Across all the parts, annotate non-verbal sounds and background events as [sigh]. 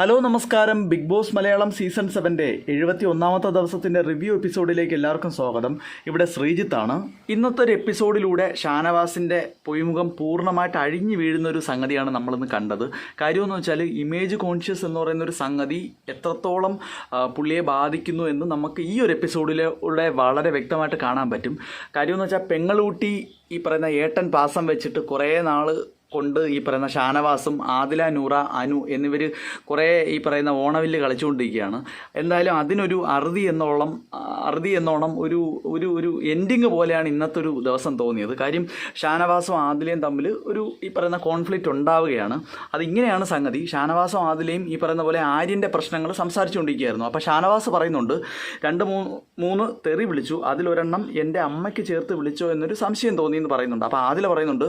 Hello നമസ്കാരം. Big boss Malayalam season സെവന്റെ എഴുപത്തി ഒന്നാമത്തെ ദിവസത്തിന്റെ റിവ്യൂ എപ്പിസോഡിലേക്ക് എല്ലാവർക്കും സ്വാഗതം. ഇവിടെ ശ്രീജിത്താണ്. ഇന്നത്തെ ഒരു എപ്പിസോഡിലൂടെ ഷാനവാസിന്റെ പൊയ്മുഖം പൂർണമായിട്ട് അഴിഞ്ഞു വീഴുന്ന ഒരു സംഗതിയാണ് നമ്മളിന്ന് കണ്ടത്. കാര്യമെന്ന് വെച്ചാൽ ഇമേജ് കോൺഷ്യസ് എന്ന് പറയുന്ന ഒരു സംഗതി എത്രത്തോളം പുള്ളിയെ ബാധിക്കുന്നു എന്ന് നമുക്ക് ഈ ഒരു എപ്പിസോഡിലൂടെ വളരെ വ്യക്തമായിട്ട് കാണാൻ പറ്റും. കാര്യമെന്ന് വെച്ചാൽ പെങ്ങളൂട്ടി ഈ പറയുന്ന ഏട്ടൻ പാസം വെച്ചിട്ട് കുറേ നാൾ കൊണ്ട് ഈ പറയുന്ന ഷാനവാസും ആദില നൂറ അനു എന്നിവർ കുറേ ഈ പറയുന്ന ഓണവില്ല് കളിച്ചുകൊണ്ടിരിക്കുകയാണ്. എന്തായാലും അതിനൊരു അറുതി എന്നോളം അറുതി എന്നോണം ഒരു ഒരു ഒരു എൻഡിങ് പോലെയാണ് ഇന്നത്തെ ഒരു ദിവസം തോന്നിയത്. കാര്യം ഷാനവാസും ആദിലയും തമ്മിൽ ഒരു ഈ പറയുന്ന കോൺഫ്ലിക്റ്റ് ഉണ്ടാവുകയാണ്. അതിങ്ങനെയാണ് സംഗതി. ഷാനവാസും ആദിലയും ഈ പറയുന്ന പോലെ ആര്യന്റെ പ്രശ്നങ്ങൾ സംസാരിച്ചുകൊണ്ടിരിക്കുകയായിരുന്നു. അപ്പോൾ ഷാനവാസ് പറയുന്നുണ്ട് രണ്ട് മൂന്ന് മൂന്ന് തെറി വിളിച്ചു. അതിലൊരെണ്ണം എന്റെ അമ്മയ്ക്ക് ചേർത്ത് വിളിച്ചോ എന്നൊരു സംശയം തോന്നിയെന്ന് പറയുന്നുണ്ട്. അപ്പോൾ ആദില പറയുന്നുണ്ട്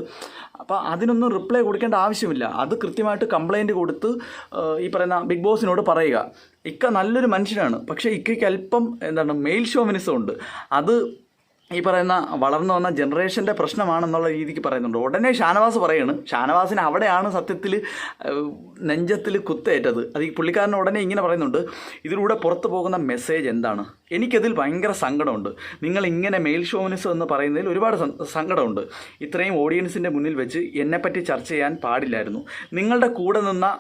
അപ്പോൾ അതിനൊന്നും റിപ്ലൈ കൊടുക്കേണ്ട ആവശ്യമില്ല. അത് കൃത്യമായിട്ട് കംപ്ലൈന്റ് കൊടുത്ത് ഈ പറയുന്ന ബിഗ് ബോസിനോട് പറയുക. ഇക്ക നല്ലൊരു മനുഷ്യനാണ്. പക്ഷേ ഇക്കയ്ക്ക് അല്പം എന്താണ് മെയിൽ ഷോമിനിസം ഉണ്ട്. അത് ഈ പറയുന്ന വളർന്നു വന്ന ജനറേഷന്റെ പ്രശ്നമാണെന്നുള്ള രീതിക്ക് പറയുന്നുണ്ട്. ഉടനെ ഷാനവാസ് പറയാണ് ഷാനവാസിന് അവിടെയാണ് സത്യത്തിൽ നെഞ്ചത്തിൽ കുത്തേറ്റത്. അത് ഈ പുള്ളിക്കാരൻ ഉടനെ ഇങ്ങനെ പറയുന്നുണ്ട് ഇതിലൂടെ പുറത്തു പോകുന്ന മെസ്സേജ് എന്താണ്? എനിക്കതിൽ ഭയങ്കര സങ്കടമുണ്ട്. നിങ്ങൾ ഇങ്ങനെ മെയിൽ ഷോമിനിസം എന്ന് പറയുന്നതിൽ ഒരുപാട് സങ്കടമുണ്ട്. ഇത്രയും ഓഡിയൻസിന്റെ മുന്നിൽ വെച്ച് എന്നെപ്പറ്റി ചർച്ച ചെയ്യാൻ പാടില്ലായിരുന്നു. നിങ്ങളുടെ കൂടെ നിന്ന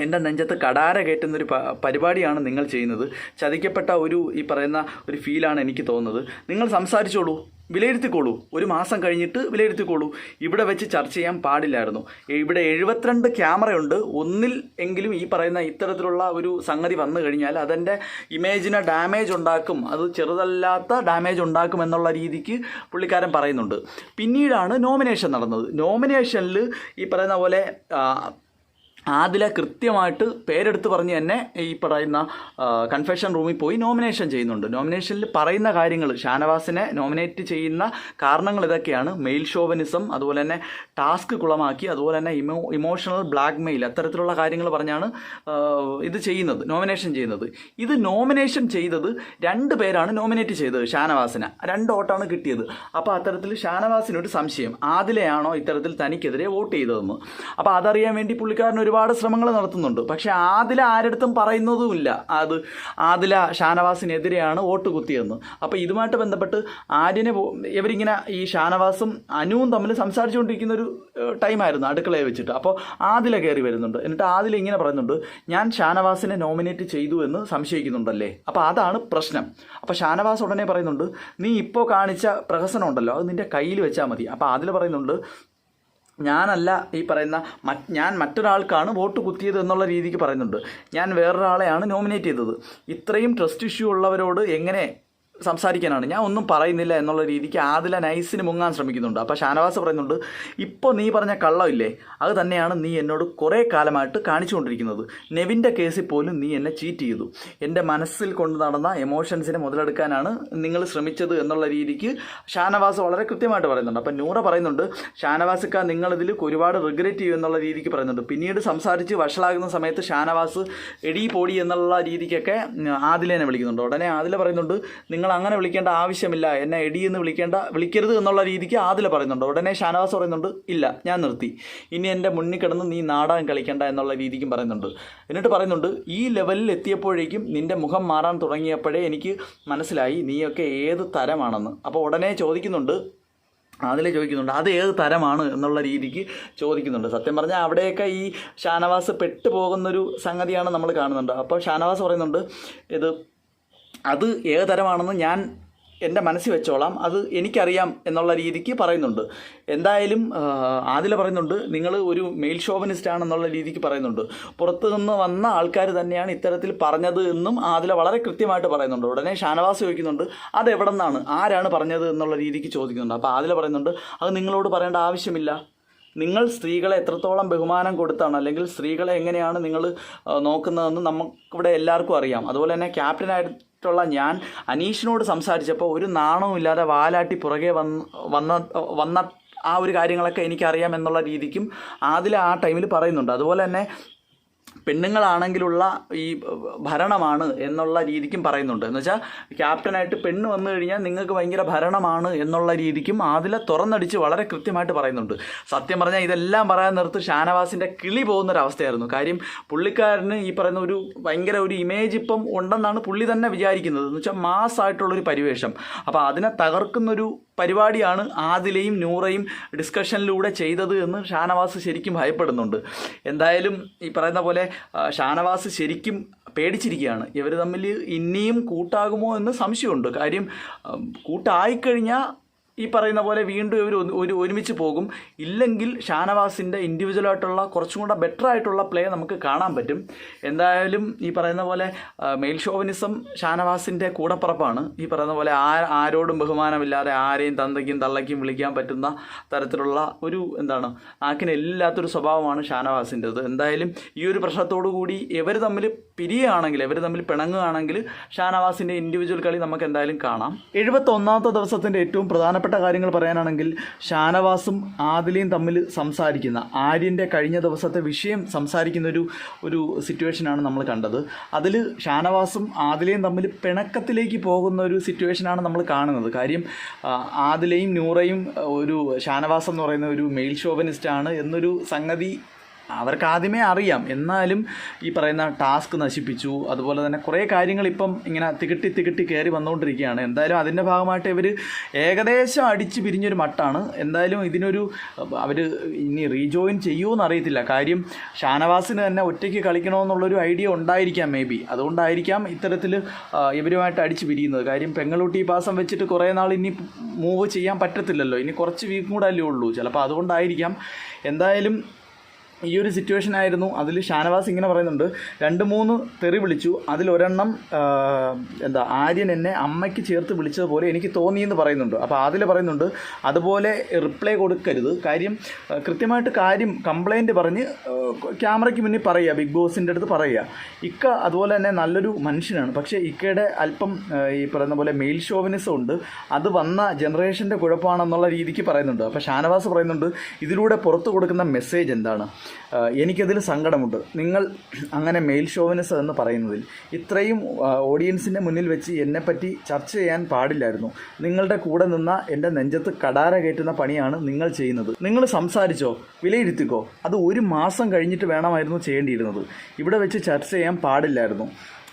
എന്റെ നെഞ്ചത്ത് കടാര കയറ്റുന്നൊരു പരിപാടിയാണ് നിങ്ങൾ ചെയ്യുന്നത്. ചതിക്കപ്പെട്ട ഒരു ഈ പറയുന്ന ഒരു ഫീലാണ് എനിക്ക് തോന്നുന്നത്. നിങ്ങൾ സംസാരിച്ചോളൂ വിലയിരുത്തിക്കോളൂ. ഒരു മാസം കഴിഞ്ഞിട്ട് വിലയിരുത്തിക്കോളൂ. ഇവിടെ വെച്ച് ചർച്ച ചെയ്യാൻ പാടില്ലായിരുന്നു. ഇവിടെ എഴുപത്തിരണ്ട് ക്യാമറയുണ്ട്. ഒന്നിൽ എങ്കിലും ഈ പറയുന്ന ഇത്തരത്തിലുള്ള ഒരു സംഗതി വന്നു കഴിഞ്ഞാൽ അതെന്റെ ഇമേജിന് ഡാമേജ് ഉണ്ടാക്കും. അത് ചെറുതല്ലാത്ത ഡാമേജ് ഉണ്ടാക്കും എന്നുള്ള രീതിക്ക് പുള്ളിക്കാരൻ പറയുന്നുണ്ട്. പിന്നീടാണ് നോമിനേഷൻ നടന്നത്. നോമിനേഷനിൽ ഈ പറയുന്ന പോലെ ആദില കൃത്യമായിട്ട് പേരെടുത്ത് പറഞ്ഞ് തന്നെ ഈ പറയുന്ന കൺഫെഷൻ റൂമിൽ പോയി നോമിനേഷൻ ചെയ്യുന്നുണ്ട്. നോമിനേഷനിൽ പറയുന്ന കാര്യങ്ങൾ ഷാനവാസിനെ നോമിനേറ്റ് ചെയ്യുന്ന കാരണങ്ങൾ ഇതൊക്കെയാണ്. മെയിൽ ഷോവനിസം അതുപോലെ തന്നെ ടാസ്ക് കുളമാക്കി അതുപോലെ തന്നെ ഇമോ ഇമോഷണൽ ബ്ലാക്ക് മെയിൽ അത്തരത്തിലുള്ള കാര്യങ്ങൾ പറഞ്ഞാണ് ഇത് ചെയ്യുന്നത് നോമിനേഷൻ ചെയ്യുന്നത്. ഇത് നോമിനേഷൻ ചെയ്തത് രണ്ട് പേരാണ് നോമിനേറ്റ് ചെയ്തത് ഷാനവാസിനെ. രണ്ട് വോട്ടാണ് കിട്ടിയത്. അപ്പോൾ അത്തരത്തിൽ ഷാനവാസിനൊരു സംശയം ആദിലെയാണോ ഇത്തരത്തിൽ തനിക്കെതിരെ വോട്ട് ചെയ്തതെന്ന്. അപ്പോൾ അതറിയാൻ വേണ്ടി പുള്ളിക്കാരൻ ഒരുപാട് ശ്രമങ്ങൾ നടത്തുന്നുണ്ട്. പക്ഷേ ആദില ആരടുത്തും പറയുന്നതുമില്ല. അത് ആദില ഷാനവാസിനെതിരെയാണ് വോട്ട് കുത്തിയതെന്ന്. അപ്പോൾ ഇതുമായിട്ട് ബന്ധപ്പെട്ട് ആര്യനെ ഇവരിങ്ങനെ ഈ ഷാനവാസും അനുവും തമ്മിൽ സംസാരിച്ചുകൊണ്ടിരിക്കുന്ന ഒരു ടൈമായിരുന്നു അടുക്കളയെ വെച്ചിട്ട്. അപ്പോൾ ആദില കയറി വരുന്നുണ്ട്. എന്നിട്ട് ആദില ഇങ്ങനെ പറയുന്നുണ്ട് ഞാൻ ഷാനവാസിനെ നോമിനേറ്റ് ചെയ്തു എന്ന് സംശയിക്കുന്നുണ്ടല്ലേ? അപ്പോൾ അതാണ് പ്രശ്നം. അപ്പോൾ ഷാനവാസ് ഉടനെ പറയുന്നുണ്ട് നീ ഇപ്പോൾ കാണിച്ച പ്രഹസനം ഉണ്ടല്ലോ അത് നിന്റെ കയ്യിൽ വെച്ചാൽ മതി. അപ്പോൾ ആദില പറയുന്നുണ്ട് ഞാനല്ല ഈ പറയുന്ന ഞാൻ മറ്റൊരാൾക്കാണ് വോട്ട് കുത്തിയത് എന്നുള്ള രീതിക്ക് പറയുന്നുണ്ട്. ഞാൻ വേറൊരാളെയാണ് നോമിനേറ്റ് ചെയ്തത്. ഇത്രയും ട്രസ്റ്റ് ഇഷ്യൂ ഉള്ളവരോട് എങ്ങനെ സംസാരിക്കാനാണ്. ഞാൻ ഒന്നും പറയുന്നില്ല എന്നുള്ള രീതിക്ക് ആദില നൈസിന് മുങ്ങാൻ ശ്രമിക്കുന്നുണ്ട്. അപ്പോൾ ഷാനവാസ് പറയുന്നുണ്ട് ഇപ്പോൾ നീ പറഞ്ഞ കള്ളമില്ലേ? അത് തന്നെയാണ് നീ എന്നോട് കുറേ കാലമായിട്ട് കാണിച്ചുകൊണ്ടിരിക്കുന്നത്. നെവിന്റെ കേസിൽ പോലും നീ എന്നെ ചീറ്റ് ചെയ്തു. എന്റെ മനസ്സിൽ കൊണ്ട് നടന്ന എമോഷൻസിനെ മുതലെടുക്കാനാണ് നിങ്ങൾ ശ്രമിച്ചത് എന്നുള്ള രീതിക്ക് ഷാനവാസ് വളരെ കൃത്യമായിട്ട് പറയുന്നുണ്ട്. അപ്പോൾ നൂറ പറയുന്നുണ്ട് ഷാനവാസിക്ക നിങ്ങളിതിൽ ഒരുപാട് റിഗ്രറ്റ് ചെയ്യും എന്നുള്ള രീതിക്ക് പറയുന്നുണ്ട്. പിന്നീട് സംസാരിച്ച് വഷളാകുന്ന സമയത്ത് ഷാനവാസ് എടി പോടി എന്നുള്ള രീതിക്കൊക്കെ ആദിലേനെ വിളിക്കുന്നുണ്ട്. ഉടനെ ആദില പറയുന്നുണ്ട് നിങ്ങൾ അങ്ങനെ വിളിക്കേണ്ട ആവശ്യമില്ല. എന്നെ എടി എന്ന് വിളിക്കേണ്ട വിളിക്കരുത് എന്നുള്ള രീതിക്ക് ആദില പറയുന്നുണ്ട്. ഉടനെ ഷാനവാസ് പറയുന്നുണ്ട് ഇല്ല ഞാൻ നിർത്തി. ഇനി എന്റെ മുന്നിൽ കിടന്ന് നീ നാടകം കളിക്കേണ്ട എന്നുള്ള രീതിക്കും പറയുന്നുണ്ട്. എന്നിട്ട് പറയുന്നുണ്ട് ഈ ലെവലിൽ എത്തിയപ്പോഴേക്കും നിന്റെ മുഖം മാറാൻ തുടങ്ങിയപ്പോഴേ എനിക്ക് മനസ്സിലായി നീയൊക്കെ ഏത് തരമാണെന്ന്. അപ്പോൾ ഉടനെ ചോദിക്കുന്നുണ്ട് അതിൽ ചോദിക്കുന്നുണ്ട് അത് ഏത് തരമാണ്? എന്നുള്ള രീതിക്ക് ചോദിക്കുന്നുണ്ട്. സത്യം പറഞ്ഞാൽ അവിടെയൊക്കെ ഈ ഷാനവാസ് പെട്ടു പോകുന്നൊരു സംഗതിയാണ് നമ്മൾ കാണുന്നുണ്ട്. അപ്പോൾ ഷാനവാസ് പറയുന്നുണ്ട് ഇത് അത് ഏത് തരമാണെന്ന് ഞാൻ എന്റെ മനസ്സിൽ വെച്ചോളാം. അത് എനിക്കറിയാം എന്നുള്ള രീതിക്ക് പറയുന്നുണ്ട്. എന്തായാലും ആദില പറയുന്നുണ്ട് നിങ്ങൾ ഒരു മെയിൽ ഷോവനിസ്റ്റ് ആണെന്നുള്ള രീതിക്ക് പറയുന്നുണ്ട്. പുറത്തു നിന്ന് വന്ന ആൾക്കാർ തന്നെയാണ് ഇത്തരത്തിൽ പറഞ്ഞത് എന്നും ആദില വളരെ കൃത്യമായിട്ട് പറയുന്നുണ്ട്. ഉടനെ ഷാനവാസ് ചോദിക്കുന്നുണ്ട് അത് എവിടെ നിന്നാണ് ആരാണ് പറഞ്ഞത് എന്നുള്ള രീതിക്ക് ചോദിക്കുന്നുണ്ട്. അപ്പോൾ ആദില പറയുന്നുണ്ട് അത് നിങ്ങളോട് പറയേണ്ട ആവശ്യമില്ല. നിങ്ങൾ സ്ത്രീകളെ എത്രത്തോളം ബഹുമാനം കൊടുത്താണ് അല്ലെങ്കിൽ സ്ത്രീകളെ എങ്ങനെയാണ് നിങ്ങൾ നോക്കുന്നതെന്ന് നമുക്കിവിടെ എല്ലാവർക്കും അറിയാം. അതുപോലെ തന്നെ ക്യാപ്റ്റനായിട്ടുള്ള ഞാൻ അനീഷിനോട് സംസാരിച്ചപ്പോൾ ഒരു നാണവും ഇല്ലാതെ വാലാട്ടി പുറകെ വന്ന് വന്ന വന്ന ആ ഒരു കാര്യങ്ങളൊക്കെ എനിക്കറിയാം എന്നുള്ള രീതിക്കും ആദില ആ ടൈമിൽ പറയുന്നുണ്ട്. അതുപോലെ തന്നെ പെണ്ണുങ്ങളാണെങ്കിലുള്ള ഈ ഭരണമാണ് എന്നുള്ള രീതിക്കും പറയുന്നുണ്ട്. എന്ന് വെച്ചാൽ ക്യാപ്റ്റനായിട്ട് പെണ്ണ് വന്നു കഴിഞ്ഞാൽ നിങ്ങൾക്ക് ഭയങ്കര ഭരണമാണ് എന്നുള്ള രീതിക്കും അതിലെ തുറന്നടിച്ച് വളരെ കൃത്യമായിട്ട് പറയുന്നുണ്ട്. സത്യം പറഞ്ഞാൽ ഇതെല്ലാം പറയാൻ നിർത്ത് ഷാനവാസിന്റെ കിളി പോകുന്നൊരവസ്ഥയായിരുന്നു. കാര്യം പുള്ളിക്കാരന് ഈ പറയുന്ന ഒരു ഭയങ്കര ഒരു ഇമേജ് ഇപ്പം ഉണ്ടെന്നാണ് പുള്ളി തന്നെ വിചാരിക്കുന്നത്. എന്ന് വെച്ചാൽ മാസ് ആയിട്ടുള്ളൊരു പരിവേഷം. അപ്പോൾ അതിനെ തകർക്കുന്നൊരു പരിപാടിയാണ് ആദിലയും നൂറയും ഡിസ്കഷനിലൂടെ ചെയ്തത് എന്ന് ഷാനവാസ് ശരിക്കും ഭയപ്പെടുന്നുണ്ട്. എന്തായാലും ഈ പറയുന്ന പോലെ ഷാനവാസ് ശരിക്കും പേടിച്ചിരിക്കുകയാണ്. ഇവർ തമ്മിൽ ഇനിയും കൂട്ടാകുമോ എന്ന് സംശയമുണ്ട്. കാര്യം കൂട്ടായിക്കഴിഞ്ഞാൽ ഈ പറയുന്ന പോലെ വീണ്ടും ഇവർ ഒരു ഒരുമിച്ച് പോകും. ഇല്ലെങ്കിൽ ഷാനവാസിന്റെ ഇൻഡിവിജ്വലായിട്ടുള്ള കുറച്ചും കൂടെ ബെറ്റർ ആയിട്ടുള്ള പ്ലേ നമുക്ക് കാണാൻ പറ്റും. എന്തായാലും ഈ പറയുന്ന പോലെ മെയിൽ ഷോവനിസം ഷാനവാസിന്റെ കൂടപ്പറപ്പാണ്. ഈ പറയുന്ന പോലെ ആ ആരോടും ബഹുമാനമില്ലാതെ ആരെയും തന്തയ്ക്കും തള്ളയ്ക്കും വിളിക്കാൻ പറ്റുന്ന തരത്തിലുള്ള ഒരു എന്താണ് ആക്കിന് എല്ലാത്തൊരു സ്വഭാവമാണ് ഷാനവാസിന്റെത് എന്തായാലും ഈ ഒരു പ്രശ്നത്തോടു കൂടി ഇവർ തമ്മിൽ പിരിയുകയാണെങ്കിൽ ഇവർ തമ്മിൽ പിണങ്ങുകയാണെങ്കിൽ ഷാനവാസിന്റെ ഇൻഡിവിജ്വൽ കളി നമുക്ക് എന്തായാലും കാണാം. എഴുപത്തൊന്നാമത്തെ ദിവസത്തിന്റെ ഏറ്റവും പ്രധാനപ്പെട്ട കാര്യങ്ങൾ പറയാനാണെങ്കിൽ ഷാനവാസും ആദിലയും തമ്മിൽ സംസാരിക്കുന്ന ആര്യന്റെ കഴിഞ്ഞ ദിവസത്തെ വിഷയം സംസാരിക്കുന്ന ഒരു ഒരു സിറ്റുവേഷനാണ് നമ്മൾ കണ്ടത്. അതിൽ ഷാനവാസും ആദിലയും തമ്മിൽ പിണക്കത്തിലേക്ക് പോകുന്ന ഒരു സിറ്റുവേഷനാണ് നമ്മൾ കാണുന്നത്. കാര്യം ആദിലയും നൂറയും ഒരു ഷാനവാസ് എന്ന് പറയുന്ന ഒരു മെയിൽ ഷോവനിസ്റ്റാണ് എന്നൊരു സംഗതി അവർക്ക് ആദ്യമേ അറിയാം. എന്നാലും ഈ പറയുന്ന ടാസ്ക് നശിപ്പിച്ചു. അതുപോലെ തന്നെ കുറേ കാര്യങ്ങൾ ഇപ്പം ഇങ്ങനെ തികട്ടി തികട്ടി കയറി വന്നുകൊണ്ടിരിക്കുകയാണ്. എന്തായാലും അതിന്റെ ഭാഗമായിട്ട് ഇവർ ഏകദേശം അടിച്ച് പിരിഞ്ഞൊരു മട്ടാണ്. എന്തായാലും ഇതിനൊരു അവർ ഇനി റീജോയിൻ ചെയ്യുമോ അറിയത്തില്ല. കാര്യം ഷാനവാസിന് തന്നെ ഒറ്റയ്ക്ക് കളിക്കണമെന്നുള്ളൊരു ഐഡിയ ഉണ്ടായിരിക്കാം മേ ബി അതുകൊണ്ടായിരിക്കാം ഇത്തരത്തിൽ ഇവരുമായിട്ട് അടിച്ച് പിരിയുന്നത്. കാര്യം പെങ്ങളൂട്ടി പാസം വെച്ചിട്ട് കുറേ നാൾ ഇനി മൂവ് ചെയ്യാൻ പറ്റത്തില്ലല്ലോ. ഇനി കുറച്ച് വീക്കും കൂടെ അല്ലേ ഉള്ളൂ. ചിലപ്പോൾ അതുകൊണ്ടായിരിക്കാം. എന്തായാലും ഈ ഒരു സിറ്റുവേഷൻ ആയിരുന്നു. അതിൽ ഷാനവാസ് ഇങ്ങനെ പറയുന്നുണ്ട് രണ്ട് മൂന്ന് തെറി വിളിച്ചു. അതിലൊരെണ്ണം എന്താ ആര്യൻ എന്നെ അമ്മയ്ക്ക് ചേർത്ത് വിളിച്ചതുപോലെ എനിക്ക് തോന്നിയെന്ന് പറയുന്നുണ്ട്. അപ്പോൾ അതിൽ പറയുന്നുണ്ട് അതുപോലെ റിപ്ലൈ കൊടുക്കരുത്. കാര്യം കൃത്യമായിട്ട് കാര്യം കംപ്ലൈന്റ് പറഞ്ഞ് ക്യാമറയ്ക്ക് മുന്നിൽ പറയുക ബിഗ് ബോസിന്റെ അടുത്ത് പറയുക. ഇക്ക അതുപോലെ തന്നെ നല്ലൊരു മനുഷ്യനാണ്. പക്ഷേ ഇക്കയുടെ അല്പം ഈ പറയുന്ന പോലെ മെയിൽ ഷോവിനിസം ഉണ്ട്. അത് വന്ന ജനറേഷന്റെ കുഴപ്പമാണെന്നുള്ള രീതിക്ക് പറയുന്നുണ്ട്. അപ്പോൾ ഷാനവാസ് പറയുന്നുണ്ട് ഇതിലൂടെ പുറത്തു കൊടുക്കുന്ന മെസ്സേജ് എന്താണ്? എനിക്കതിൽ സങ്കടമുണ്ട്. നിങ്ങൾ അങ്ങനെ മെയിൽ ഷോവിനിസം എന്ന് പറയുന്നതിൽ ഇത്രയും ഓഡിയൻസിന്റെ മുന്നിൽ വെച്ച് എന്നെപ്പറ്റി ചർച്ച ചെയ്യാൻ പാടില്ലായിരുന്നു. നിങ്ങളുടെ കൂടെ നിന്ന എന്റെ നെഞ്ചത്ത് കടാര കയറ്റുന്ന പണിയാണ് നിങ്ങൾ ചെയ്യുന്നത്. നിങ്ങൾ സംസാരിച്ചോ വിലയിരുത്തിക്കോ അത് ഒരു മാസം കഴിഞ്ഞിട്ട് വേണമായിരുന്നു ചെയ്യേണ്ടിയിരുന്നത്. ഇവിടെ വെച്ച് ചർച്ച ചെയ്യാൻ പാടില്ലായിരുന്നു.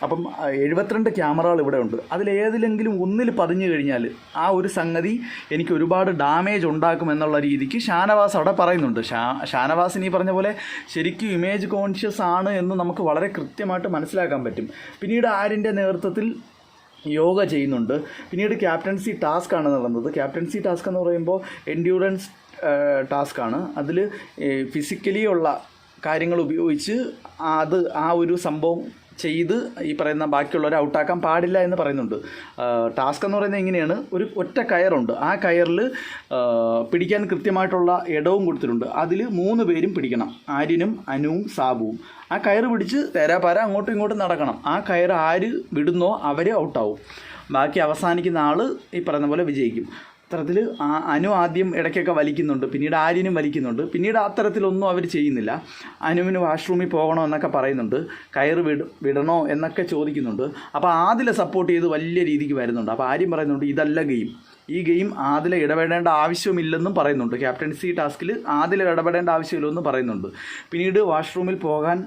അപ്പം എഴുപത്തിരണ്ട് ക്യാമറകൾ ഇവിടെ ഉണ്ട്. അതിലേതിലെങ്കിലും ഒന്നിൽ പതിഞ്ഞു കഴിഞ്ഞാൽ ആ ഒരു സംഗതി എനിക്ക് ഒരുപാട് ഡാമേജ് ഉണ്ടാക്കും എന്നുള്ള രീതിക്ക് ഷാനവാസ് അവിടെ പറയുന്നുണ്ട്. ഷാ ഷാനവാസിന് ഈ പറഞ്ഞ പോലെ ശരിക്കും ഇമേജ് കോൺഷ്യസ് ആണ് എന്ന് നമുക്ക് വളരെ കൃത്യമായിട്ട് മനസ്സിലാക്കാൻ പറ്റും. പിന്നീട് ആരിന്റെ നേതൃത്വത്തിൽ യോഗ ചെയ്യുന്നുണ്ട്. പിന്നീട് ക്യാപ്റ്റൻസി ടാസ്ക് ആണ് നടന്നത്. ക്യാപ്റ്റൻസി ടാസ്ക് എന്ന് പറയുമ്പോൾ എൻഡ്യൂറൻസ് ടാസ്ക് ആണ്. അതിൽ ഫിസിക്കലി ഉള്ള കാര്യങ്ങൾ ഉപയോഗിച്ച് അത് ആ ഒരു സംഭവം ചെയ്ത് ഈ പറയുന്ന ബാക്കിയുള്ളവരെ ഔട്ടാക്കാൻ പാടില്ല എന്ന് പറയുന്നുണ്ട്. ടാസ്ക് എന്ന് പറയുന്നത് എങ്ങനെയാണ്? ഒരു ഒറ്റ കയറുണ്ട്. ആ കയറിൽ പിടിക്കാൻ കൃത്യമായിട്ടുള്ള ഇടവും കൊടുത്തിട്ടുണ്ട്. അതിൽ മൂന്ന് പേരും പിടിക്കണം. ആര്യനും അനുവും സാബുവും. ആ കയറ് പിടിച്ച് തേരാപാര അങ്ങോട്ടും ഇങ്ങോട്ടും നടക്കണം. ആ കയർ ആര് വിടുന്നോ അവർ ഔട്ടാവും. ബാക്കി അവസാനിക്കുന്ന ആൾ ഈ പറയുന്ന പോലെ വിജയിക്കും. അത്തരത്തിൽ അനു ആദ്യം ഇടയ്ക്കൊക്കെ വലിക്കുന്നുണ്ട്. പിന്നീട് ആര്യനും വലിക്കുന്നുണ്ട്. പിന്നീട് അത്തരത്തിലൊന്നും അവർ ചെയ്യുന്നില്ല. അനുവിന് വാഷ്റൂമിൽ പോകണോ എന്നൊക്കെ പറയുന്നുണ്ട്. കയറ് വിട വിടണോ എന്നൊക്കെ ചോദിക്കുന്നുണ്ട്. അപ്പോൾ ആദിലെ സപ്പോർട്ട് ചെയ്ത് വലിയ രീതിക്ക് വരുന്നുണ്ട്. അപ്പോൾ ആര്യം പറയുന്നുണ്ട് ഇതല്ല ഗെയിം. ഈ ഗെയിം ആദിലെ ഇടപെടേണ്ട ആവശ്യമില്ലെന്നും പറയുന്നുണ്ട്. ക്യാപ്റ്റൻസി ടാസ്കിൽ ആദിലെ ഇടപെടേണ്ട ആവശ്യമില്ലെന്നും പറയുന്നുണ്ട്. പിന്നീട് വാഷ്റൂമിൽ പോകാൻ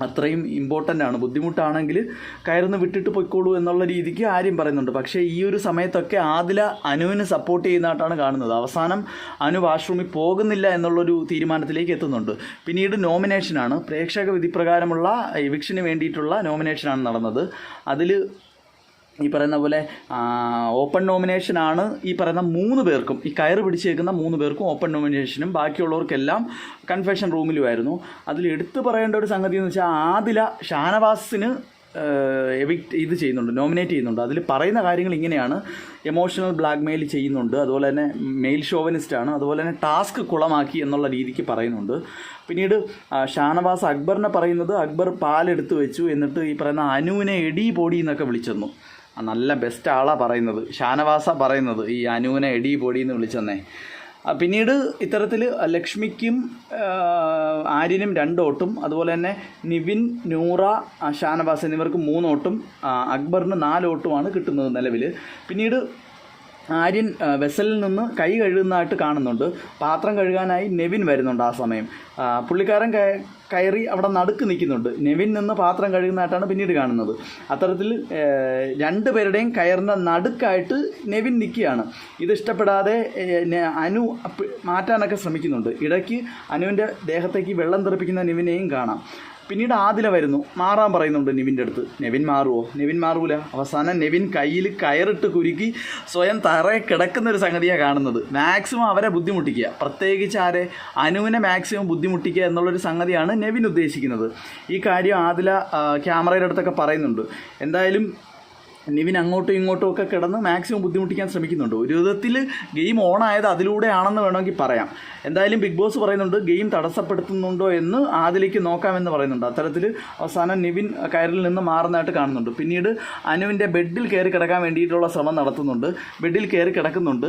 അത്രയും ഇമ്പോർട്ടന്റ് ആണ്. ബുദ്ധിമുട്ടാണെങ്കിൽ കയറുന്ന് വിട്ടിട്ട് പൊയ്ക്കോളൂ എന്നുള്ള രീതിക്ക് ആരും പറയുന്നുണ്ട്. പക്ഷേ ഈ ഒരു സമയത്തൊക്കെ ആദില അനുവിന് സപ്പോർട്ട് ചെയ്യുന്നതായിട്ടാണ് കാണുന്നത്. അവസാനം അനു വാഷ്റൂമിൽ പോകുന്നില്ല എന്നുള്ളൊരു തീരുമാനത്തിലേക്ക് എത്തുന്നുണ്ട്. പിന്നീട് നോമിനേഷനാണ് പ്രേക്ഷക വിധിപ്രകാരമുള്ള എവിക്ഷന് വേണ്ടിയിട്ടുള്ള നോമിനേഷനാണ് നടന്നത്. അതിൽ ഈ പറയുന്ന പോലെ ഓപ്പൺ നോമിനേഷനാണ് ഈ പറയുന്ന മൂന്ന് പേർക്കും ഈ കയറ് പിടിച്ചേക്കുന്ന മൂന്ന് പേർക്കും ഓപ്പൺ നോമിനേഷനും ബാക്കിയുള്ളവർക്കെല്ലാം കൺഫെഷൻ റൂമിലുമായിരുന്നു അതിൽ എടുത്തു പറയേണ്ട ഒരു സംഗതി എന്ന് വെച്ചാൽ ആദില ഷാനവാസിന് എവിക്ട് ഇത് ചെയ്യുന്നുണ്ട് നോമിനേറ്റ് ചെയ്യുന്നുണ്ട്. അതിൽ പറയുന്ന കാര്യങ്ങൾ ഇങ്ങനെയാണ്. എമോഷണൽ ബ്ലാക്ക് മെയിൽ ചെയ്യുന്നുണ്ട് അതുപോലെ തന്നെ മെയിൽ ഷോവനിസ്റ്റ് ആണ് അതുപോലെ തന്നെ ടാസ്ക് കുളമാക്കി എന്നുള്ള രീതിക്ക് പറയുന്നുണ്ട്. പിന്നീട് ഷാനവാസ് അക്ബറിനെ പറയുന്നത് അക്ബർ പാലെടുത്ത് വെച്ചു എന്നിട്ട് ഈ പറയുന്ന അനുവിനെ എടി പൊടി എന്നൊക്കെ വിളിച്ചെന്നു. നല്ല ബെസ്റ്റ് ആളാണ് പറയുന്നത്. ഷാനവാസ പറയുന്നത്. ഈ അനുവിനെ എടി പൊടി എന്ന് വിളിച്ചെന്നേ. പിന്നീട് ഇത്തരത്തിൽ ലക്ഷ്മിക്കും ആര്യനും രണ്ട് വോട്ടും അതുപോലെ തന്നെ നിവിൻ നൂറ ഷാനവാസ് എന്നിവർക്ക് മൂന്നോട്ടും അക്ബറിന് നാല് വോട്ടുമാണ് കിട്ടുന്നത് നിലവിൽ പിന്നീട് ആര്യൻ വെസലിൽ നിന്ന് കൈ കഴുകുന്നതായിട്ട് കാണുന്നുണ്ട്. പാത്രം കഴുകാനായി നെവിൻ വരുന്നുണ്ട് ആ സമയം. പുള്ളിക്കാരൻ കയറി അവിടെ നടുക്ക് നിൽക്കുന്നുണ്ട്. നെവിൻ നിന്ന് പാത്രം കഴുകുന്നതായിട്ടാണ് പിന്നീട് കാണുന്നത്. അത്തരത്തിൽ രണ്ട് പേരുടെയും കയറിന്റെ നടുക്കായിട്ട് നെവിൻ നിൽക്കുകയാണ്. ഇത് ഇഷ്ടപ്പെടാതെ അനു മാറ്റാനൊക്കെ ശ്രമിക്കുന്നുണ്ട്. ഇടയ്ക്ക് അനുവിന്റെ ദേഹത്തേക്ക് വെള്ളം തെറിപ്പിക്കുന്ന നെവിനെയും കാണാം. പിന്നീട് ആദില വരുന്നു. മാറാൻ പറയുന്നുണ്ട് നിവിന്റെ അടുത്ത്. നെവിൻ മാറുമോ നെവിൻ മാറൂല. അവസാനം നെവിൻ കയ്യിൽ കയറിട്ട് കുരുക്കി സ്വയം തറയെ കിടക്കുന്ന ഒരു സംഗതിയാണ് കാണുന്നത്. മാക്സിമം അവരെ ബുദ്ധിമുട്ടിക്കുക. പ്രത്യേകിച്ച് ആരെ? അനുവിനെ മാക്സിമം ബുദ്ധിമുട്ടിക്കുക എന്നുള്ളൊരു സംഗതിയാണ് നെവിൻ ഉദ്ദേശിക്കുന്നത്. ഈ കാര്യം ആദില ക്യാമറയുടെ അടുത്തൊക്കെ പറയുന്നുണ്ട്. എന്തായാലും നിവിൻ അങ്ങോട്ടും ഇങ്ങോട്ടും ഒക്കെ കിടന്ന് മാക്സിമം ബുദ്ധിമുട്ടിക്കാൻ ശ്രമിക്കുന്നുണ്ട്. ഒരു വിധത്തിൽ ഗെയിം ഓൺ ആയത് അതിലൂടെയാണെന്ന് വേണമെങ്കിൽ പറയാം. എന്തായാലും ബിഗ് ബോസ് പറയുന്നുണ്ട് ഗെയിം തടസ്സപ്പെടുത്തുന്നുണ്ടോ എന്ന് ആദിലേക്ക് നോക്കാമെന്ന് പറയുന്നുണ്ട്. അത്തരത്തിൽ അവസാനം നിവിൻ കയറിൽ നിന്ന് മാറുന്നതായിട്ട് കാണുന്നുണ്ട്. പിന്നീട് അനുവിന്റെ ബെഡിൽ കയറി കിടക്കാൻ വേണ്ടിയിട്ടുള്ള ശ്രമം നടത്തുന്നുണ്ട്. ബെഡിൽ കയറി കിടക്കുന്നുണ്ട്.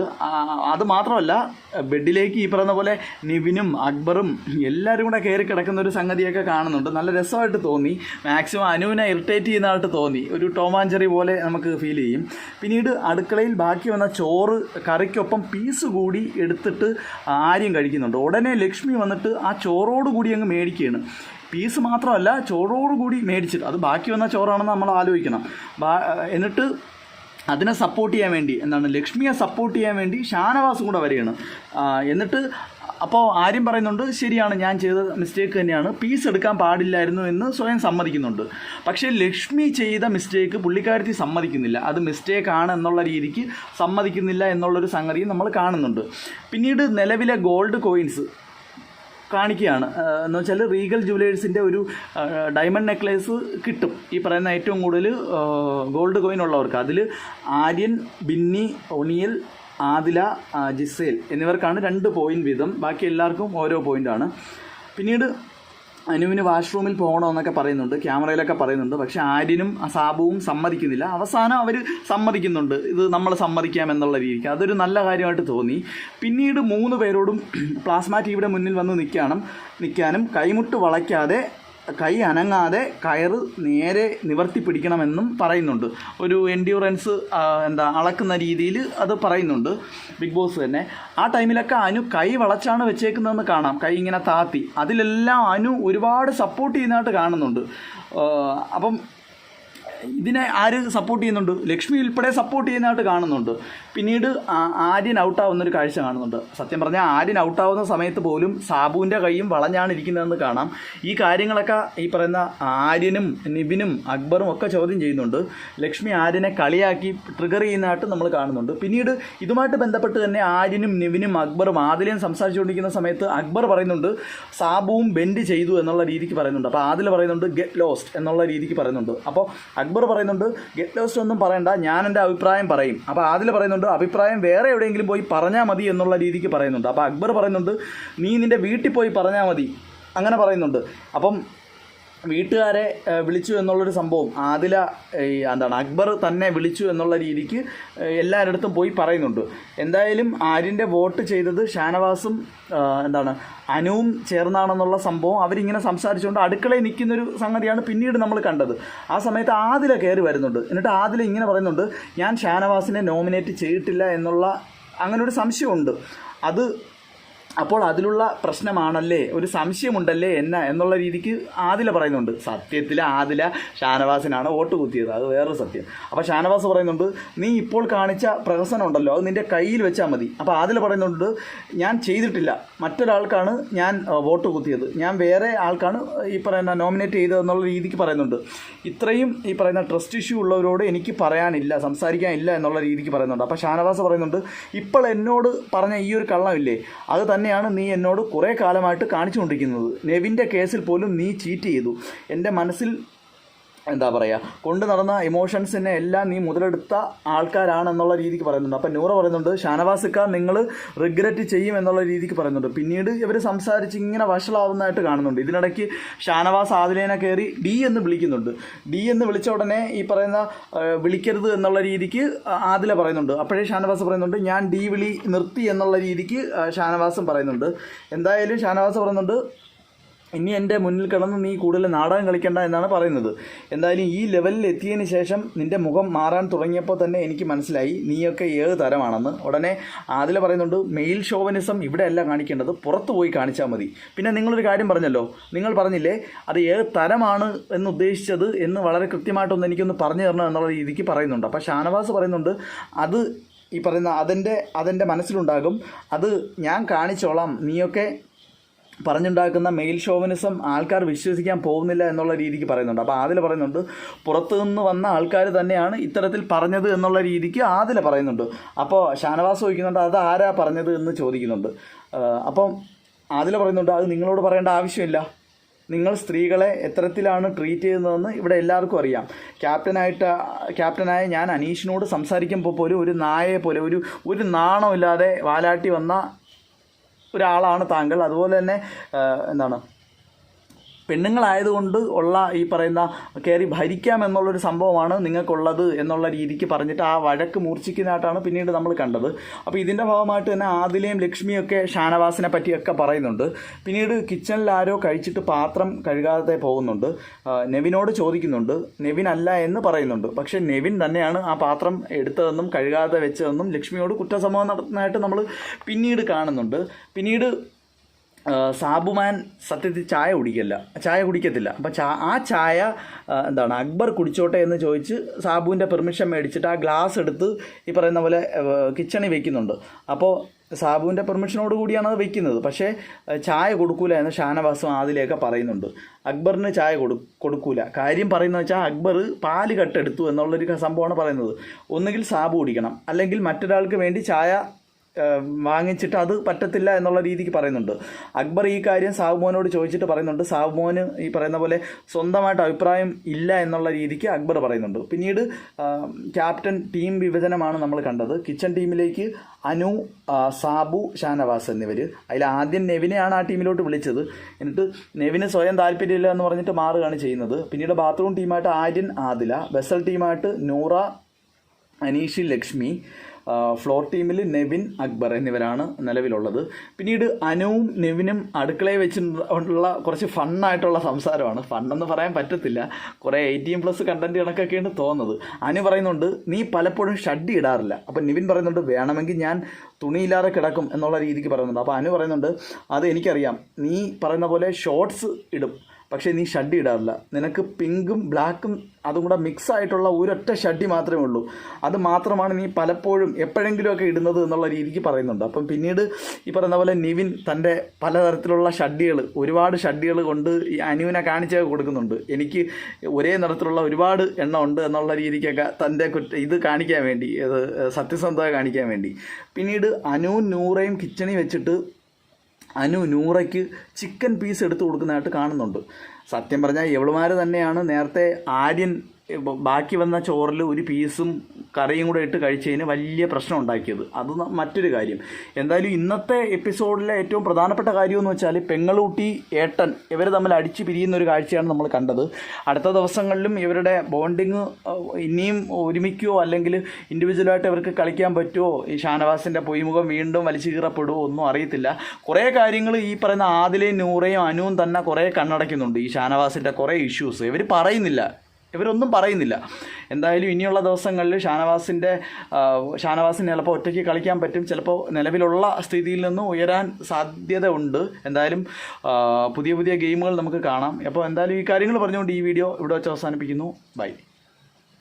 അത് മാത്രമല്ല ബെഡിലേക്ക് ഈ പറയുന്ന പോലെ നിവിനും അക്ബറും എല്ലാവരും കൂടെ കയറി കിടക്കുന്ന ഒരു സംഗതിയൊക്കെ കാണുന്നുണ്ട്. നല്ല രസമായിട്ട് തോന്നി. മാക്സിമം അനുവിനെ ഇറിറ്റേറ്റ് ചെയ്യുന്നതായിട്ട് തോന്നി. ഒരു ടോമാഞ്ചറി പോലെ നമുക്ക് ഫീൽ ചെയ്യും. പിന്നീട് അടുക്കളയിൽ ബാക്കി വന്ന ചോറ് കറിക്കൊപ്പം പീസ് കൂടി എടുത്തിട്ട് ആര്യം കഴിക്കുന്നുണ്ട്. ഉടനെ ലക്ഷ്മി വന്നിട്ട് ആ ചോറോട് കൂടി അങ്ങ് മേടിക്കുകയാണ്. പീസ് മാത്രമല്ല ചോറോട് കൂടി മേടിച്ചിട്ട് അത് ബാക്കി വന്ന ചോറാണെന്ന് നമ്മൾ ആലോചിക്കണം. എന്നിട്ട് അതിനെ സപ്പോർട്ട് ചെയ്യാൻ വേണ്ടി എന്താണ് ലക്ഷ്മിയെ സപ്പോർട്ട് ചെയ്യാൻ വേണ്ടി ഷാനവാസും കൂടെ വരികയാണ്. എന്നിട്ട് അപ്പോൾ ആര്യം പറയുന്നുണ്ട് ശരിയാണ് ഞാൻ ചെയ്ത മിസ്റ്റേക്ക് തന്നെയാണ്. പീസ് എടുക്കാൻ പാടില്ലായിരുന്നു എന്ന് സ്വയം സമ്മതിക്കുന്നുണ്ട്. പക്ഷേ ലക്ഷ്മി ചെയ്ത മിസ്റ്റേക്ക് പുള്ളിക്കാരത്തി സമ്മതിക്കുന്നില്ല. അത് മിസ്റ്റേക്ക് ആണ് എന്നുള്ള രീതിക്ക് സമ്മതിക്കുന്നില്ല എന്നുള്ളൊരു സംഗതിയും നമ്മൾ കാണുന്നുണ്ട്. പിന്നീട് നിലവിലെ ഗോൾഡ് കോയിൻസ് കാണിക്കുകയാണ്. എന്ന് വെച്ചാൽ റീഗൽ ജുവലേഴ്സിന്റെ ഒരു ഡയമണ്ട് നെക്ലേസ് കിട്ടും. ഈ പറയുന്ന ഏറ്റവും കൂടുതൽ ഗോൾഡ് കോയിൻ ഉള്ളവർക്ക്. അതിൽ ആര്യൻ ബിന്നി ഒണിയൽ ആദില ജിസേൽ എന്നിവർക്കാണ് രണ്ട് പോയിന്റ് വീതം. ബാക്കി എല്ലാവർക്കും ഓരോ പോയിന്റാണ് പിന്നീട് അനുവിന് വാഷ്റൂമിൽ പോകണമെന്നൊക്കെ പറയുന്നുണ്ട്. ക്യാമറയിലൊക്കെ പറയുന്നുണ്ട്. പക്ഷേ ആര്യനും സാബുവും സമ്മതിക്കുന്നില്ല. അവസാനം അവർ സമ്മതിക്കുന്നുണ്ട്. ഇത് നമ്മൾ സമ്മതിക്കാം എന്നുള്ള രീതിക്ക്. അതൊരു നല്ല കാര്യമായിട്ട് തോന്നി. പിന്നീട് മൂന്ന് പേരോടും [clears throat] പ്ലാസ്മ ടിവിയുടെ മുന്നിൽ വന്ന് നിൽക്കാനും നിൽക്കാനും കൈമുട്ട് വളയ്ക്കാതെ കൈ അനങ്ങാതെ കയറ് നേരെ നിവർത്തി പിടിക്കണമെന്നും പറയുന്നുണ്ട്. ഒരു എൻഡ്യൂറൻസ് എന്താ അളക്കുന്ന രീതിയിൽ അത് പറയുന്നുണ്ട് ബിഗ് ബോസ് തന്നെ. ആ ടൈമിലൊക്കെ അനു കൈ വളച്ചാണ് വെച്ചേക്കുന്നതെന്ന് കാണാം. കൈ ഇങ്ങനെ താത്തി. അതിലെല്ലാം അനു ഒരുപാട് സപ്പോർട്ട് ചെയ്യുന്നതായിട്ട് കാണുന്നുണ്ട്. അപ്പം ഇതിനെ ആര് സപ്പോർട്ട് ചെയ്യുന്നുണ്ട്? ലക്ഷ്മി ഉൾപ്പെടെ സപ്പോർട്ട് ചെയ്യുന്നതായിട്ട് കാണുന്നുണ്ട്. പിന്നീട് ആര്യൻ ഔട്ടാവുന്ന ഒരു കാഴ്ച കാണുന്നുണ്ട്. സത്യം പറഞ്ഞാൽ ആര്യൻ ഔട്ടാവുന്ന സമയത്ത് പോലും സാബുവിന്റെ കൈയും വളഞ്ഞാണ് ഇരിക്കുന്നതെന്ന് കാണാം. ഈ കാര്യങ്ങളൊക്കെ ഈ പറയുന്ന ആര്യനും നിബിനും അക്ബറും ഒക്കെ ചോദ്യം ചെയ്യുന്നുണ്ട്. ലക്ഷ്മി ആര്യനെ കളിയാക്കി ട്രിഗർ ചെയ്യുന്നതായിട്ട് നമ്മൾ കാണുന്നുണ്ട്. പിന്നീട് ഇതുമായിട്ട് ബന്ധപ്പെട്ട് തന്നെ ആര്യനും നിവിനും അക്ബറും ആദിലയും സംസാരിച്ചുകൊണ്ടിരിക്കുന്ന സമയത്ത് അക്ബർ പറയുന്നുണ്ട് സാബുവും ബെൻഡ് ചെയ്തു എന്നുള്ള രീതിക്ക് പറയുന്നുണ്ട്. അപ്പോൾ ആദിൽ പറയുന്നുണ്ട് ഗെറ്റ് ലോസ്റ്റ് എന്നുള്ള രീതിക്ക് പറയുന്നുണ്ട്. അപ്പോൾ അക്ബർ പറയുന്നുണ്ട് ഗെറ്റ് ലോസ്റ്റ് ഒന്നും പറയണ്ട ഞാൻ എന്റെ അഭിപ്രായം പറയും. അപ്പോൾ ആദിൽ പറയുന്നുണ്ട് അഭിപ്രായം വേറെ എവിടെയെങ്കിലും പോയി പറഞ്ഞാൽ മതി എന്നുള്ള രീതിക്ക് പറയുന്നുണ്ട്. അപ്പോൾ അക്ബർ പറയുന്നുണ്ട് നീ നിന്റെ വീട്ടിൽ പോയി പറഞ്ഞാൽ മതി. അങ്ങനെ പറയുന്നുണ്ട്. അപ്പം വീട്ടുകാരെ വിളിച്ചു എന്നുള്ളൊരു സംഭവം. ആദില എന്താണ് അക്ബർ തന്നെ വിളിച്ചു എന്നുള്ള രീതിക്ക് എല്ലായിടത്തും പോയി പറയുന്നുണ്ട്. എന്തായാലും ആര്യന്റെ വോട്ട് ചെയ്തത് ഷാനവാസും എന്താണ് അനുവും ചേർന്നാണെന്നുള്ള സംഭവം അവരിങ്ങനെ സംസാരിച്ചുകൊണ്ട് അടുക്കളയിൽ നിൽക്കുന്നൊരു സംഗതിയാണ് പിന്നീട് നമ്മൾ കണ്ടത്. ആ സമയത്ത് ആദില കയറി വരുന്നുണ്ട്. എന്നിട്ട് ആദില ഇങ്ങനെ പറയുന്നുണ്ട് ഞാൻ ഷാനവാസിനെ നോമിനേറ്റ് ചെയ്തിട്ടില്ല എന്നുള്ള അങ്ങനൊരു സംശയമുണ്ട്. അത് അപ്പോൾ അതിലുള്ള പ്രശ്നമാണല്ലേ? ഒരു സംശയമുണ്ടല്ലേ എന്ന എന്നുള്ള രീതിക്ക് ആദില പറയുന്നുണ്ട്. സത്യത്തിൽ ആദില ഷാനവാസിനാണ് വോട്ട് കുത്തിയത്. അത് വേറൊരു സത്യം. അപ്പോൾ ഷാനവാസ് പറയുന്നുണ്ട് നീ ഇപ്പോൾ കാണിച്ച പ്രഹസനം ഉണ്ടല്ലോ അത് നിന്റെ കയ്യിൽ വെച്ചാൽ മതി. അപ്പോൾ ആദില പറയുന്നുണ്ട് ഞാൻ ചെയ്തിട്ടില്ല. മറ്റൊരാൾക്കാണ് ഞാൻ വോട്ട് കുത്തിയത്. ഞാൻ വേറെ ആൾക്കാണ് ഈ പറയുന്ന നോമിനേറ്റ് ചെയ്തത് എന്നുള്ള രീതിക്ക് പറയുന്നുണ്ട്. ഇത്രയും ഈ പറയുന്ന ട്രസ്റ്റ് ഇഷ്യൂ ഉള്ളവരോട് എനിക്ക് പറയാനില്ല സംസാരിക്കാനില്ല എന്നുള്ള രീതിക്ക് പറയുന്നുണ്ട്. അപ്പോൾ ഷാനവാസ് പറയുന്നുണ്ട് ഇപ്പോൾ എന്നോട് പറഞ്ഞ ഈ ഒരു കള്ളമില്ലേ? അത് തന്നെയാണ് നീ എന്നോട് കുറേ കാലമായിട്ട് കാണിച്ചുകൊണ്ടിരിക്കുന്നത്. നെവിന്റെ കേസിൽ പോലും നീ ചീറ്റ് ചെയ്തു. എന്റെ മനസ്സിൽ എന്താ പറയുക കൊണ്ട് നടന്ന ഇമോഷൻസിനെ എല്ലാം നീ മുതലെടുത്ത ആൾക്കാരാണെന്നുള്ള രീതിക്ക് പറയുന്നുണ്ട്. അപ്പം നൂറ പറയുന്നുണ്ട് ഷാനവാസിക്ക നിങ്ങൾ റിഗ്രറ്റ് ചെയ്യും എന്നുള്ള രീതിക്ക് പറയുന്നുണ്ട്. പിന്നീട് ഇവർ സംസാരിച്ച് ഇങ്ങനെ വഷളാവുന്നതായിട്ട് കാണുന്നുണ്ട്. ഇതിനിടയ്ക്ക് ഷാനവാസ് ആദിലേനെ കയറി ഡി എന്ന് വിളിക്കുന്നുണ്ട്. ഡി എന്ന് വിളിച്ച ഉടനെ ഈ പറയുന്ന വിളിക്കരുത് എന്നുള്ള രീതിക്ക് ആദില പറയുന്നുണ്ട്. അപ്പോഴേ ഷാനവാസ് പറയുന്നുണ്ട് ഞാൻ ഡി വിളി നിർത്തി എന്നുള്ള രീതിക്ക് ഷാനവാസും പറയുന്നുണ്ട്. എന്തായാലും ഷാനവാസ് പറയുന്നുണ്ട് ഇനി എന്റെ മുന്നിൽ കിടന്ന് നീ കൂടുതൽ നാടകം കളിക്കണ്ട എന്നാണ് പറയുന്നത്. എന്തായാലും ഈ ലെവലിൽ എത്തിയതിന് ശേഷം നിന്റെ മുഖം മാറാൻ തുടങ്ങിയപ്പോൾ തന്നെ എനിക്ക് മനസ്സിലായി നീയൊക്കെ ഏത് തരമാണെന്ന്. ഉടനെ അതിൽ പറയുന്നുണ്ട് മെയിൽ ഷോവനിസം ഇവിടെയല്ല കാണിക്കേണ്ടത് പുറത്ത് പോയി കാണിച്ചാൽ മതി. പിന്നെ നിങ്ങളൊരു കാര്യം പറഞ്ഞല്ലോ നിങ്ങൾ പറഞ്ഞില്ലേ അത് ഏത് തരമാണ് എന്ന് ഉദ്ദേശിച്ചത് എന്ന് വളരെ കൃത്യമായിട്ടൊന്ന് എനിക്കൊന്ന് പറഞ്ഞു തരണം എന്നുള്ള രീതിക്ക് പറയുന്നുണ്ട്. അപ്പോൾ ഷാനവാസ് പറയുന്നുണ്ട് അത് ഈ പറയുന്ന അതിന്റെ അതെന്റെ മനസ്സിലുണ്ടാകും അത് ഞാൻ കാണിച്ചോളാം നീയൊക്കെ പറഞ്ഞുണ്ടാക്കുന്ന മെയിൽ ഷോവനിസം ആൾക്കാർ വിശ്വസിക്കാൻ പോകുന്നില്ല എന്നുള്ള രീതിക്ക് പറയുന്നുണ്ട്. അപ്പോൾ ആതിൽ പറയുന്നുണ്ട് പുറത്തുനിന്ന് വന്ന ആൾക്കാർ തന്നെയാണ് ഇത്തരത്തിൽ പറഞ്ഞത് എന്നുള്ള രീതിക്ക് ആതിൽ പറയുന്നുണ്ട്. അപ്പോൾ ഷാനവാസ് ചോദിക്കുന്നുണ്ട് അത് ആരാ പറഞ്ഞത് എന്ന് ചോദിക്കുന്നുണ്ട്. അപ്പം ആതിൽ പറയുന്നുണ്ട് അത് നിങ്ങളോട് പറയേണ്ട ആവശ്യമില്ല. നിങ്ങൾ സ്ത്രീകളെ എത്തരത്തിലാണ് ട്രീറ്റ് ചെയ്യുന്നതെന്ന് ഇവിടെ എല്ലാവർക്കും അറിയാം. ക്യാപ്റ്റനായിട്ട് ക്യാപ്റ്റനായ ഞാൻ അനീഷിനോട് സംസാരിക്കുമ്പോൾ പോലും ഒരു നായയെ പോലെ ഒരു ഒരു നാണമില്ലാതെ വാലാട്ടി വന്ന ഒരാളാണ് താങ്കൾ. അതുപോലെ തന്നെ എന്താണ് പെണ്ണുങ്ങളായതുകൊണ്ട് ഉള്ള ഈ പറയുന്ന കയറി ഭരിക്കാം എന്നുള്ളൊരു സംഭവമാണ് നിങ്ങൾക്കുള്ളത് എന്നുള്ള രീതിക്ക് പറഞ്ഞിട്ട് ആ വഴക്ക് മൂർച്ഛിക്കുന്നതായിട്ടാണ് പിന്നീട് നമ്മൾ കണ്ടത്. അപ്പോൾ ഇതിന്റെ ഭാഗമായിട്ട് തന്നെ ആദിലയും ലക്ഷ്മിയൊക്കെ ഷാനവാസിനെ പറ്റിയൊക്കെ പറയുന്നുണ്ട്. പിന്നീട് കിച്ചണിൽ ആരോ കഴിച്ചിട്ട് പാത്രം കഴുകാതെ പോകുന്നുണ്ട്. നെവിനോട് ചോദിക്കുന്നുണ്ട്. നെവിൻ അല്ല എന്ന് പറയുന്നുണ്ട്. പക്ഷേ നെവിൻ തന്നെയാണ് ആ പാത്രം എടുത്തതെന്നും കഴുകാതെ വെച്ചതെന്നും ലക്ഷ്മിയോട് കുറ്റസമ്മതം നടത്തുന്നതായിട്ട് നമ്മൾ പിന്നീട് കാണുന്നുണ്ട്. പിന്നീട് സാബുമാൻ സത്യത്തിൽ ചായ കുടിക്കില്ല. ചായ കുടിക്കത്തില്ല. അപ്പം ചാ ആ ചായ എന്താണ് അക്ബർ കുടിച്ചോട്ടെ എന്ന് ചോദിച്ച് സാബുവിന്റെ പെർമിഷൻ മേടിച്ചിട്ട് ആ ഗ്ലാസ് എടുത്ത് ഈ പറയുന്ന പോലെ കിച്ചണിൽ വെക്കുന്നുണ്ട്. അപ്പോൾ സാബുവിന്റെ പെർമിഷനോട് കൂടിയാണ് അത് വെക്കുന്നത്. പക്ഷേ ചായ കൊടുക്കൂല എന്ന് ഷാനവാസും ആദിലെയൊക്കെ പറയുന്നുണ്ട്. അക്ബറിന് ചായ കൊടു കൊടുക്കൂല. കാര്യം പറയുന്നത് വെച്ചാൽ അക്ബർ പാൽ കട്ടെടുത്തു എന്നുള്ളൊരു സംഭവമാണ് പറയുന്നത്. ഒന്നുകിൽ സാബു കുടിക്കണം. അല്ലെങ്കിൽ മറ്റൊരാൾക്ക് വേണ്ടി ചായ വാങ്ങിച്ചിട്ട് അത് പറ്റത്തില്ല എന്നുള്ള രീതിക്ക് പറയുന്നുണ്ട്. അക്ബർ ഈ കാര്യം സാബുമോനോട് ചോദിച്ചിട്ട് പറയുന്നുണ്ട്. സാബുമോന് ഈ പറയുന്ന പോലെ സ്വന്തമായിട്ട് അഭിപ്രായം ഇല്ല എന്നുള്ള രീതിക്ക് അക്ബർ പറയുന്നുണ്ട്. പിന്നീട് ക്യാപ്റ്റൻ ടീം വിഭജനമാണ് നമ്മൾ കണ്ടത്. കിച്ചൺ ടീമിലേക്ക് അനു സാബു ഷാനവാസ് എന്നിവർ അതിൽ ആദ്യം നെവിനെയാണ് ആ ടീമിലോട്ട് വിളിച്ചത്. എന്നിട്ട് നെവിന് സ്വയം താല്പര്യമില്ല എന്ന് പറഞ്ഞിട്ട് മാറുകയാണ് ചെയ്യുന്നത്. പിന്നീട് ബാത്റൂം ടീമായിട്ട് ആര്യൻ ആദില വെസൽ ടീമായിട്ട് നൂറ അനീഷി ലക്ഷ്മി ഫ്ലോർ ടീമിൽ നെവിൻ അക്ബർ എന്നിവരാണ് നിലവിലുള്ളത്. പിന്നീട് അനുവും നെവിനും അടുക്കളയിൽ വെച്ചിട്ടുള്ള കുറച്ച് ഫണ്ണായിട്ടുള്ള സംസാരമാണ്. ഫണ്ണെന്ന് പറയാൻ പറ്റത്തില്ല. കുറേ എയ്റ്റീൻ പ്ലസ് കണ്ടന്റ് കണക്കൊക്കെയാണ് തോന്നുന്നത്. അനു പറയുന്നുണ്ട് നീ പലപ്പോഴും ഷഡ്ഡി ഇടാറില്ല. അപ്പം നിവിൻ പറയുന്നുണ്ട് വേണമെങ്കിൽ ഞാൻ തുണിയില്ലാതെ കിടക്കും എന്നുള്ള രീതിക്ക് പറയുന്നുണ്ട്. അപ്പോൾ അനു പറയുന്നുണ്ട് അത് എനിക്കറിയാം. നീ പറയുന്ന പോലെ ഷോർട്സ് ഇടും. പക്ഷേ നീ ഷഡ്ഡി ഇടാറില്ല. നിനക്ക് പിങ്കും ബ്ലാക്കും അതും കൂടെ മിക്സ് ആയിട്ടുള്ള ഒരൊറ്റ ഷഡ്ഡി മാത്രമേ ഉള്ളൂ. അത് മാത്രമാണ് നീ പലപ്പോഴും എപ്പോഴെങ്കിലുമൊക്കെ ഇടുന്നത് എന്നുള്ള രീതിക്ക് പറയുന്നുണ്ട്. അപ്പം പിന്നീട് ഈ പറയുന്ന പോലെ നിവിൻ തന്റെ പലതരത്തിലുള്ള ഷഡ്ഡികൾ ഒരുപാട് ഷഡ്ഡികൾ കൊണ്ട് ഈ അനുവിനെ കാണിച്ചൊക്കെ കൊടുക്കുന്നുണ്ട്. എനിക്ക് ഒരേ നിറത്തിലുള്ള ഒരുപാട് എണ്ണം ഉണ്ട് എന്നുള്ള രീതിക്കൊക്കെ തന്റെ കുറ്റ ഇത് കാണിക്കാൻ വേണ്ടി സത്യസന്ധത കാണിക്കാൻ വേണ്ടി. പിന്നീട് അനുവും നൂറയും കിച്ചണി വെച്ചിട്ട് അനു നൂറയ്ക്ക് ചിക്കൻ പീസ് എടുത്ത് കൊടുക്കുന്നതായിട്ട് കാണുന്നുണ്ട്. സത്യം പറഞ്ഞാൽ എവളുമാർ തന്നെയാണ് നേരത്തെ ആര്യൻ ബാക്കി വന്ന ചോറിൽ ഒരു പീസും കറിയും കൂടെ ഇട്ട് കഴിച്ചതിന് വലിയ പ്രശ്നം ഉണ്ടാക്കിയത്. അത് മറ്റൊരു കാര്യം. എന്തായാലും ഇന്നത്തെ എപ്പിസോഡിലെ ഏറ്റവും പ്രധാനപ്പെട്ട കാര്യം എന്ന് വെച്ചാൽ പെങ്ങളൂട്ടി ഏട്ടൻ ഇവർ തമ്മിൽ അടിച്ച് പിരിയുന്ന ഒരു കാഴ്ചയാണ് നമ്മൾ കണ്ടത്. അടുത്ത ദിവസങ്ങളിലും ഇവരുടെ ബോണ്ടിങ് ഇനിയും ഒരുമിക്കുമോ അല്ലെങ്കിൽ ഇൻഡിവിജ്വലായിട്ട് ഇവർക്ക് കളിക്കാൻ പറ്റുമോ ഈ ഷാനവാസിന്റെ പൊയ്മുഖം വീണ്ടും വലിച്ചു കീറപ്പെടുമോ ഒന്നും അറിയത്തില്ല. കുറേ കാര്യങ്ങൾ ഈ പറയുന്ന ആദിലെയും നൂറയും അനുവും തന്നെ കുറേ കണ്ണടയ്ക്കുന്നുണ്ട് ഈ ഷാനവാസിന്റെ കുറേ ഇഷ്യൂസ് ഇവർ പറയുന്നില്ല. ഇവരൊന്നും പറയുന്നില്ല. എന്തായാലും ഇനിയുള്ള ദിവസങ്ങളിൽ ഷാനവാസിന്റെ ഷാനവാസിന് ചിലപ്പോൾ ഒറ്റയ്ക്ക് കളിക്കാൻ പറ്റും. ചിലപ്പോൾ നിലവിലുള്ള സ്ഥിതിയിൽ നിന്നും ഉയരാൻ സാധ്യത ഉണ്ട് എന്തായാലും പുതിയ പുതിയ ഗെയിമുകൾ നമുക്ക് കാണാം. അപ്പോൾ എന്തായാലും ഈ കാര്യങ്ങൾ പറഞ്ഞുകൊണ്ട് ഈ വീഡിയോ ഇവിടെ വെച്ച് അവസാനിപ്പിക്കുന്നു. ബൈ.